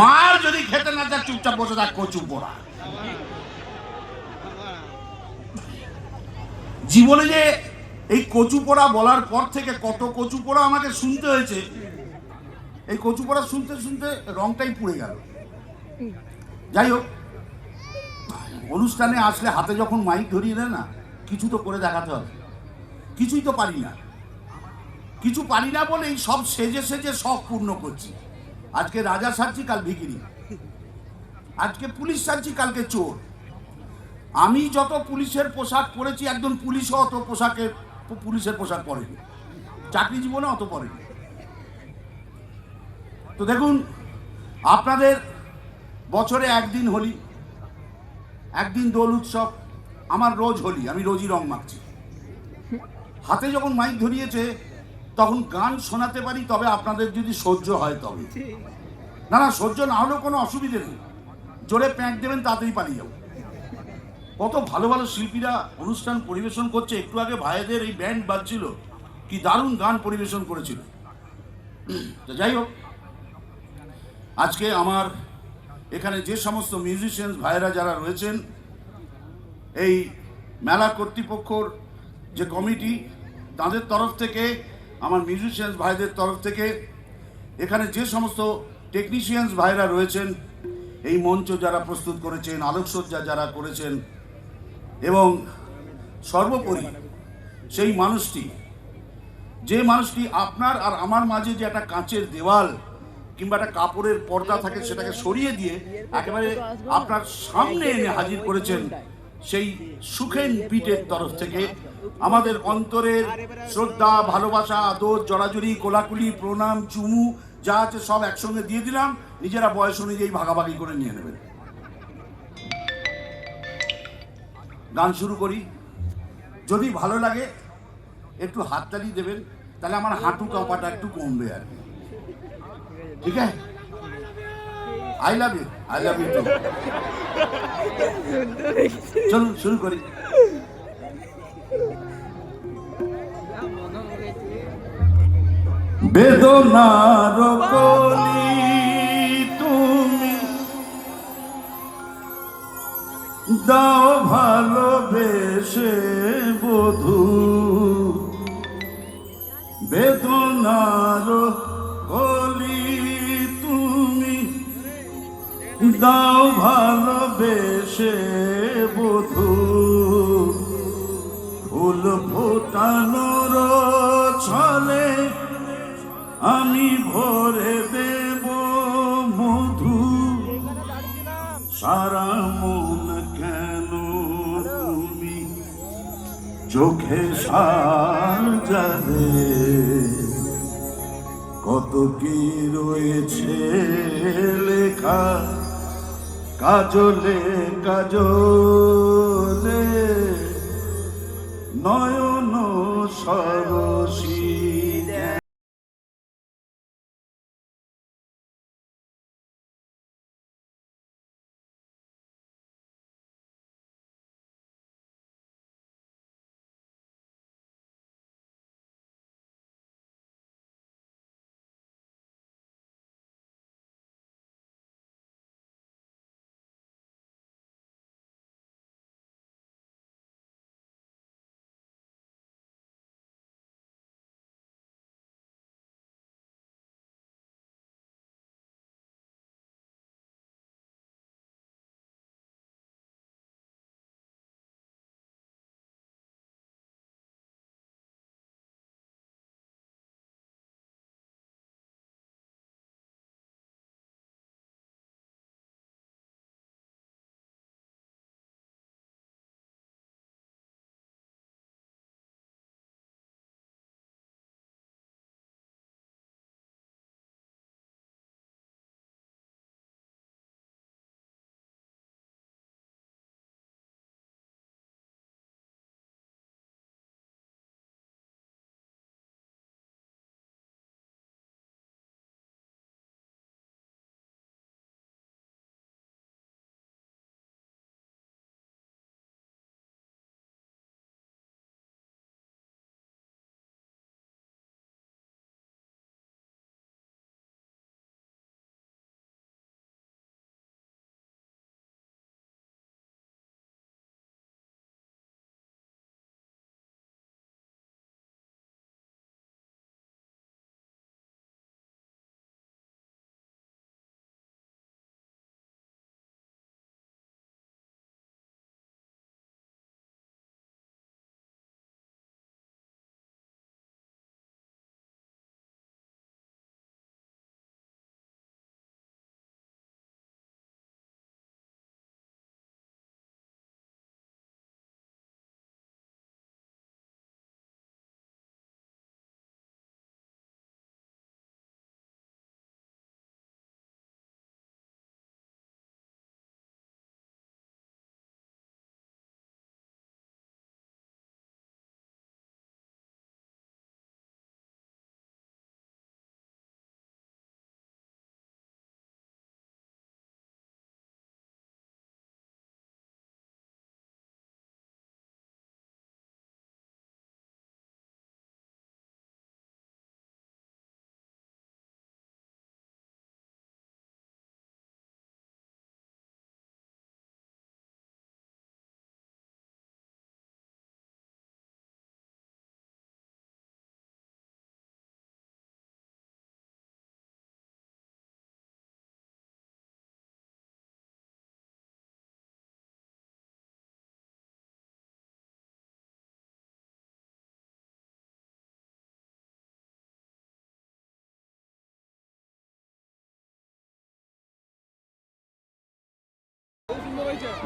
মার যদি খেতে না চায় চুপচাপ বসে থাক কচু পোড়া জীবনে যে এই কচু পোড়া বলার পর থেকে কত কচু পোড়া আমাকে শুনতে হয়েছে, এই কচু পোড়া শুনতে শুনতে রংটাই পুড়ে গেল। যাই হোক, অনুষ্ঠানে আসলে হাতে যখন মাইক ধরিয়ে দেয় না, কিছু তো করে দেখাতে হবে। কিছুই তো পারি না। কিছু পারি না বলেই সব সেজে সেজে সব পূর্ণ করছি। আজকে রাজা সাজছি কাল ভিকিরি। আজকে পুলিশ সাজছি কালকে চোর। আমি যত পুলিশের পোশাক পরেছি, একজন পুলিশও অত পোশাকে, পুলিশের পোশাক পরেনি। চাকরি জীবনে অত পরেনি। তো দেখুন, আপনাদের বছরে একদিন হোলি, একদিন দোল উৎসব, আমার রোজ হোলি, আমি রোজই রং মাখছি। হাতে যখন মাইক ধরিয়েছে তখন গান শোনাতে পারি তবে আপনাদের যদি সহ্য হয় তবে। না না সহ্য না হলেও কোনো অসুবিধে নেই। জোরে প্যাঁক দেবেন তাড়াতাড়ি পালিয়ে যাব। কত ভালো ভালো শিল্পীরা অনুষ্ঠান পরিবেশন করছে। একটু আগে ভাইদের এই ব্যান্ড বাজছিল কি দারুণ গান পরিবেশন করেছিল। তো যাই হোক আজকে আমার এখানে যে সমস্ত মিউজিশিয়ানস ভাইরা যারা রয়েছেন এই মেলা কর্তৃপক্ষর যে কমিটি তাদের তরফ থেকে আমার মিউজিশিয়ানস ভাইদের তরফ থেকে এখানে যে সমস্ত টেকনিশিয়ানস ভাইরা রয়েছেন, এই মঞ্চ যারা প্রস্তুত করেছেন, আলোকসজ্জা যারা করেছেন, এবং সর্বোপরি সেই মানুষটি, যে মানুষটি আপনার আর আমার মাঝে যে একটা কাঁচের দেওয়াল কিংবা একটা কাপড়ের পর্দা থাকে সেটাকে সরিয়ে দিয়ে একেবারে আপনার সামনে এনে হাজির করেছেন সেই সুখেন পিঠের তরফ থেকে আমাদের অন্তরের শ্রদ্ধা, ভালোবাসা, আদর, জড়াজড়ি, কোলাকুলি, প্রণাম, চুমু, যা আছে সব একসঙ্গে দিয়ে দিলাম। নিজেরা বয়স অনুযায়ী ভাগাভাগি করে নিয়ে নেবেন। গান শুরু করি। যদি ভালো লাগে, একটু হাততালি দেবেন, তাহলে আমার হাঁটু কাঁপাটা একটু কমবে আর কি। ঠিক আছে? I love you I love you too চলুন, শুরু করি। বেদনার কলি তুমি দাও ভালোবেসে বধু। বেদনার দাও ভালোবেসে বধু। ফুল ফোটানোর ছলে আমি ভরে দেব মধু। সারা মন কেন তুমি চোখে সাজালে কত কি রয়েছে লেখা কাজলে কাজলে নয়ন সরসী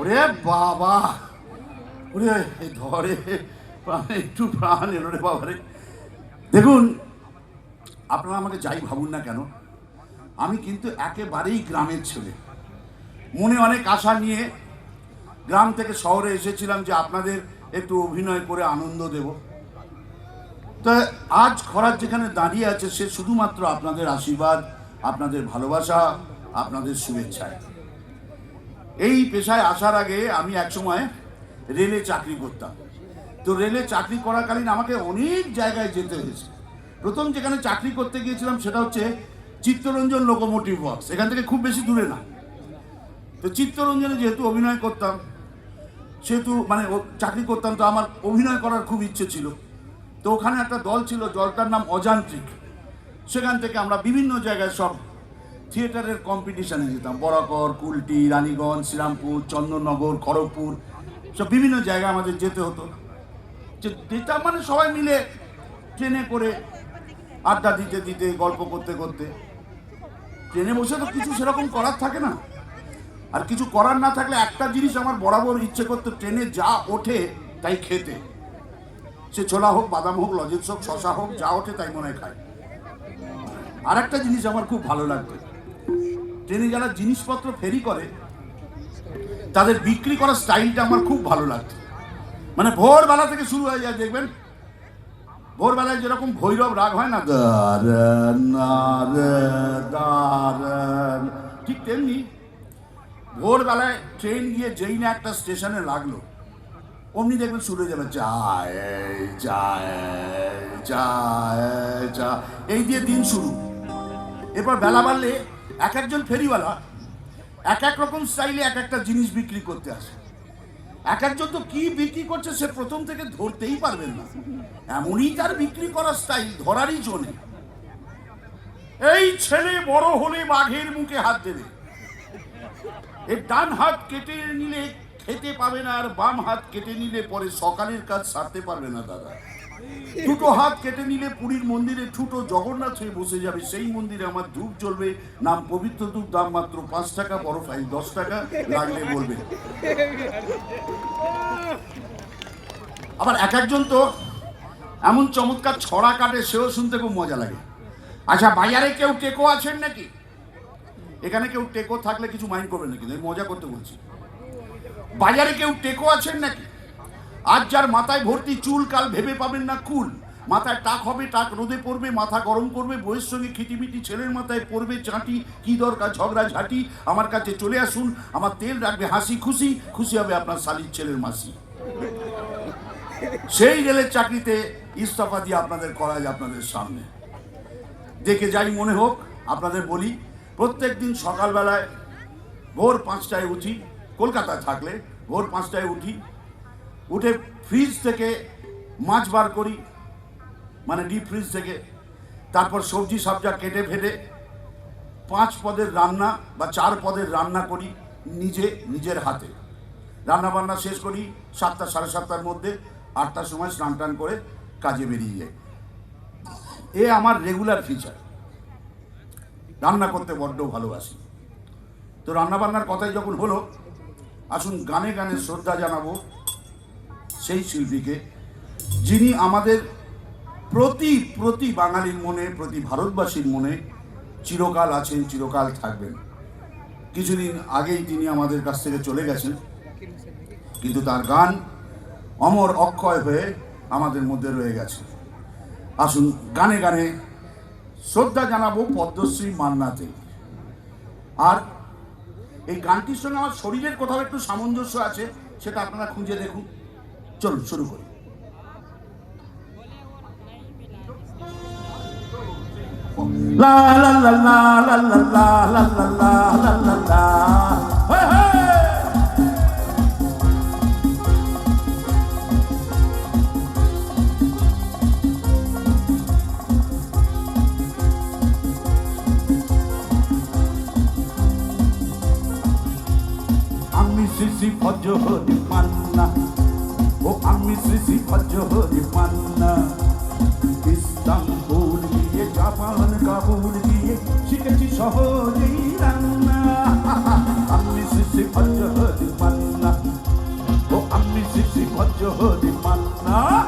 ওরে বাবা। ওরে ধরে একটু প্রাণ এলো রে বাবা রে। দেখুন, আপনারা আমাকে যাই ভাবুন না কেন, আমি কিন্তু একেবারেই গ্রামের ছেলে। মনে অনেক আশা নিয়ে গ্রাম থেকে শহরে এসেছিলাম যে আপনাদের একটু অভিনয় করে আনন্দ দেব। তা আজ খরার যেখানে দাঁড়িয়ে আছে, সে শুধুমাত্র আপনাদের আশীর্বাদ, আপনাদের ভালোবাসা, আপনাদের শুভেচ্ছায়। এই পেশায় আসার আগে আমি একসময় রেলে চাকরি করতাম। তো রেলে চাকরি করাকালীন আমাকে অনেক জায়গায় যেতে হয়েছে। প্রথম যেখানে চাকরি করতে গিয়েছিলাম সেটা হচ্ছে চিত্তরঞ্জন লোকোমোটিভ ওয়ার্কস। এখান থেকে খুব বেশি দূরে না। তো চিত্তরঞ্জনে যেহেতু অভিনয় করতাম, সেহেতু মানে চাকরি করতাম, তো আমার অভিনয় করার খুব ইচ্ছে ছিল। তো ওখানে একটা দল ছিল, দলটার নাম অযান্ত্রিক সেখান থেকে আমরা বিভিন্ন জায়গায় সব থিয়েটারের কম্পিটিশনে যেতাম বরাকর, কুলটি, রানীগঞ্জ, শ্রীরামপুর, চন্দননগর, খড়গপুর, সব বিভিন্ন জায়গায় আমাদের যেতে হতো। যেতাম মানে সবাই মিলে ট্রেনে করে আড্ডা দিতে দিতে, গল্প করতে করতে। ট্রেনে বসে তো কিছু সেরকম করার থাকে না। আর কিছু করার না থাকলে একটা জিনিস আমার বরাবর ইচ্ছে করতো, ট্রেনে যা ওঠে তাই খেতে। সে ছোলা হোক, বাদাম হোক, লজেন্স হোক শশা হোক, যা ওঠে তাই মনে হয় খায়। আর একটা জিনিস আমার খুব ভালো লাগতো ট্রেনে যারা জিনিসপত্র ফেরি করে, তাদের বিক্রি করার স্টাইলটা আমার খুব ভালো লাগতো মানে ভোরবেলা থেকে শুরু হয়ে যায়, দেখবেন? ভোরবেলায় যেরকম ভৈরব রাগ হয় না ঠিক তেমনি ভোরবেলায় ট্রেন গিয়ে যেই না একটা স্টেশনে লাগল, অমনি দেখবেন শুরু হয়ে যাবে চায় এই দিয়ে দিন শুরু। এরপর বেলা বাড়লে এক একজন ফেরিওয়ালা এক এক রকম স্টাইলে এক একটা জিনিস বিক্রি করতে আসে। এক একজন তো কি বিক্রি করছে সে প্রথম থেকে ধরতেই পারবেন না। এমনই তার বিক্রি করার স্টাইল, ধরারই জন্য। এই ছেলে বড় হলে বাঘের মুখে হাত দেবে। এর ডান হাত কেটে নিলে খেতে পাবে না, আর বাম হাত কেটে নিলে পরে সকালের কাজ সারতে পারবে না দাদা। দুটো হাত কেটে নিলে পুরীর মন্দিরে ঠুটো জগন্নাথ হয়ে বসে যাবে। সেই মন্দিরে আমার ধূপ জ্বলবে। নাম পবিত্র ধূপ, দাম মাত্র পাঁচ টাকা, বড় ফাইল দশ টাকা, লাগলে বলবে। আবার এক একজন তো এমন চমৎকার ছড়া কাটে, সেও শুনতে খুব মজা লাগে। আচ্ছা বাজারে কেউ টেকো আছেন নাকি? এখানে কেউ টেকো থাকলে কিছু মাইন্ড করবেন না কিন্তু মজা করতে বলছি। বাজারে কেউ টেকো আছেন নাকি? আজ যার মাথায় ভর্তি চুল, কাল ভেবে পাবেন না কুল। মাথায় টাক হবে, টাক রোদে পড়বে, মাথা গরম করবে বইয়ের সঙ্গে খিটিমিটি ছেলের মাথায় পড়বে, চাঁটি, কি দরকার, ঝগড়া, ঝাঁটি। আমার কাছে চলে আসুন, আমার তেল রাখবে, হাসি খুশি খুশি হবে আপনার শালির ছেলের মাসি। সেই রেলের চাকরিতে ইস্তফা দিয়ে আপনাদের করাই আপনাদের সামনে। দেখে যাই মনে হোক, আপনাদের বলি, প্রত্যেক দিন সকালবেলায় ভোর পাঁচটায় উঠি কলকাতায় থাকলে ভোর পাঁচটায় উঠি উঠে ফ্রিজ থেকে মাছ বার করি মানে ডিপ ফ্রিজ থেকে। তারপর সবজি সবজা কেটে ফেটে পাঁচ পদের রান্না বা চার পদের রান্না করি নিজে, নিজের হাতে। রান্না বান্না শেষ করি সাতটা, সাড়ে সাতটার মধ্যে, আটটার সময় স্নান টান করে কাজে বেরিয়ে যাই। এ আমার রেগুলার ফিচার রান্না করতে বড্ড ভালোবাসি। তো রান্না বান্নার কথাই যখন হলো, আসুন গানে গানে শ্রদ্ধা জানাব। সেই শিল্পীকে যিনি আমাদের প্রতি প্রতি বাঙালির মনে, প্রতি ভারতবাসীর মনে চিরকাল আছেন, চিরকাল থাকবেন। কিছুদিন আগেই তিনি আমাদের কাছ থেকে চলে গেছেন। কিন্তু তার গান অমর অক্ষয় হয়ে আমাদের মধ্যে রয়ে গেছে। আসুন গানে গানে শ্রদ্ধা জানাব পদ্মশ্রী মান্নাতে। আর এই গানটির সঙ্গে আমার শরীরের কোথাও একটু সামঞ্জস্য আছে, সেটা আপনারা খুঁজে দেখুন। চলুন শুরু করি আমি শ্রী ভজহরি মান্না আমি শ্রী হজহরি পান্না। ইস্তাম্বুল গিয়ে জাপান, কাবুল গিয়ে শিখেছি সহজেই রান্না। আমি শ্রী হজহরি পান্না। ও আমি শ্রী হজহরি পান্না।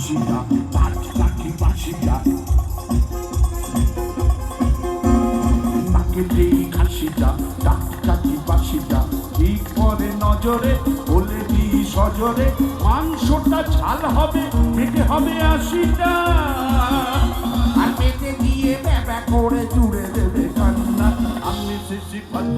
কাশিটা পাট পাখি বাসিটা নাকেতে কাশিটা ডাক কাকি বাসিটা ঠিক পরে নজরে বলে দি সজরে মাংসটা ঝাল হবে পেটে হবে আশিটা। আর পেটে দিয়ে ব্যাবা করে জুড়ে দেবে কান্না। আমি শিশি ভজ